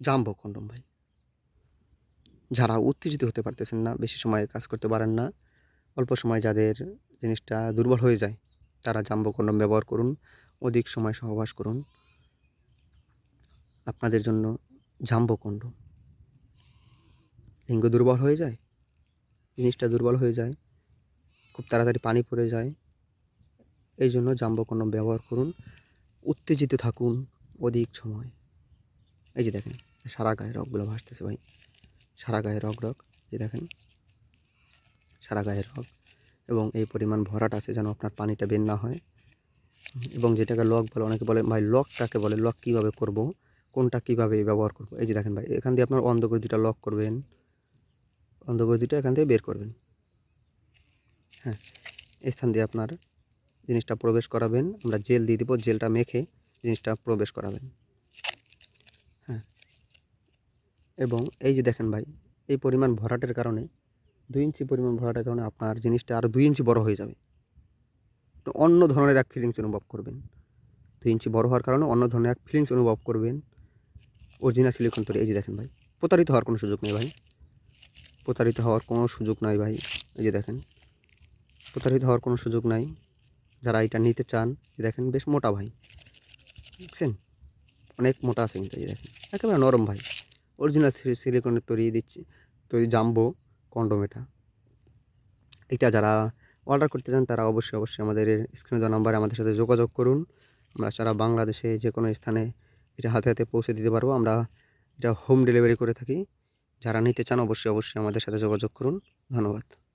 Jumbo condom ভাই। যারা উত্তেজিত হতে পারতেছেন না, বেশি সময় কাজ করতে পারেন না, অল্প সময় যাদের জিনিসটা দুর্বল হয়ে যায়, তারা জাম্বো কন্ডম ব্যবহার করুন, অধিক সময় সহবাস করুন। আপনাদের জন্য জাম্বো কন্ডম। লিঙ্গ দুর্বল হয়ে যায়, জিনিসটা দুর্বল হয়ে যায়, খুব তাড়াতাড়ি পানি পড়ে যায়, এই জন্য জাম্বো কন্ডম ব্যবহার করুন, উত্তেজিত থাকুন অধিক সময়। এই যে দেখেন সারা গায়ে রগগুলো ভাসতেছে ভাই। সারা গায়ে রগ রগ, এই দেখেন। সারা গায়ে রগ এবং এই পরিমাণ ভরাট আছে যেন আপনার পানিটা বের না হয়। এবং যেটাকে লক বলে, অনেকে বলে, ভাই, লক কাকে বলে? লক কীভাবে করব? কোনটা কীভাবে ব্যবহার করব? এই যে দেখেন ভাই, এখান দিয়ে আপনার অন্ধকৃতিটা লক করবেন। অন্ধকৃতিটা এখান থেকে বের করবেন। হ্যাঁ এই স্থান দিয়ে আপনার জিনিসটা প্রবেশ করাবেন। আমরা জেল দিয়ে দিব, জেলটা মেখে জিনিসটা প্রবেশ করাবেন হ্যাঁ এবং এই যে দেখেন ভাই, এই পরিমাণ ভরাটের কারণে, দুই ইঞ্চি পরিমাণ ভরাটের কারণে আপনার জিনিসটা আরও দুই ইঞ্চি বড় হয়ে যাবে। অন্য ধরনের এক ফিলিংস অনুভব করবেন। দুই ইঞ্চি বড় হওয়ার কারণে অন্য ধরনের এক ফিলিংস অনুভব করবেন। অরিজিনাল সিলিকন তৈরি, এই যে দেখেন ভাই, প্রতারিত হওয়ার কোনো সুযোগ নেই ভাই। প্রতারিত হওয়ার কোনো সুযোগ নাই ভাই, এই যে দেখেন। প্রতারিত হওয়ার কোনো সুযোগ নাই। যারা এটা নিতে চান দেখেন, বেশ মোটা ভাই। দেখছেন অনেক মোটা আছে কিন্তু, এই দেখেন। একেবারে নরম ভাই। অরিজিনাল সিলিকনের তৈরি দিচ্ছি, তৈরি জাম্বো, কন্ডম এটা। এটা যারা অর্ডার করতে চান তারা অবশ্যই অবশ্যই আমাদের স্ক্রিনে দেওয়া নাম্বারে আমাদের সাথে যোগাযোগ করুন। আমরা সারা বাংলাদেশে যে কোনো স্থানে এটা হাতে হাতে পৌঁছে দিতে পারব। আমরা এটা হোম ডেলিভারি করে থাকি। যারা নিতে চান অবশ্যই অবশ্যই আমাদের সাথে যোগাযোগ করুন। ধন্যবাদ।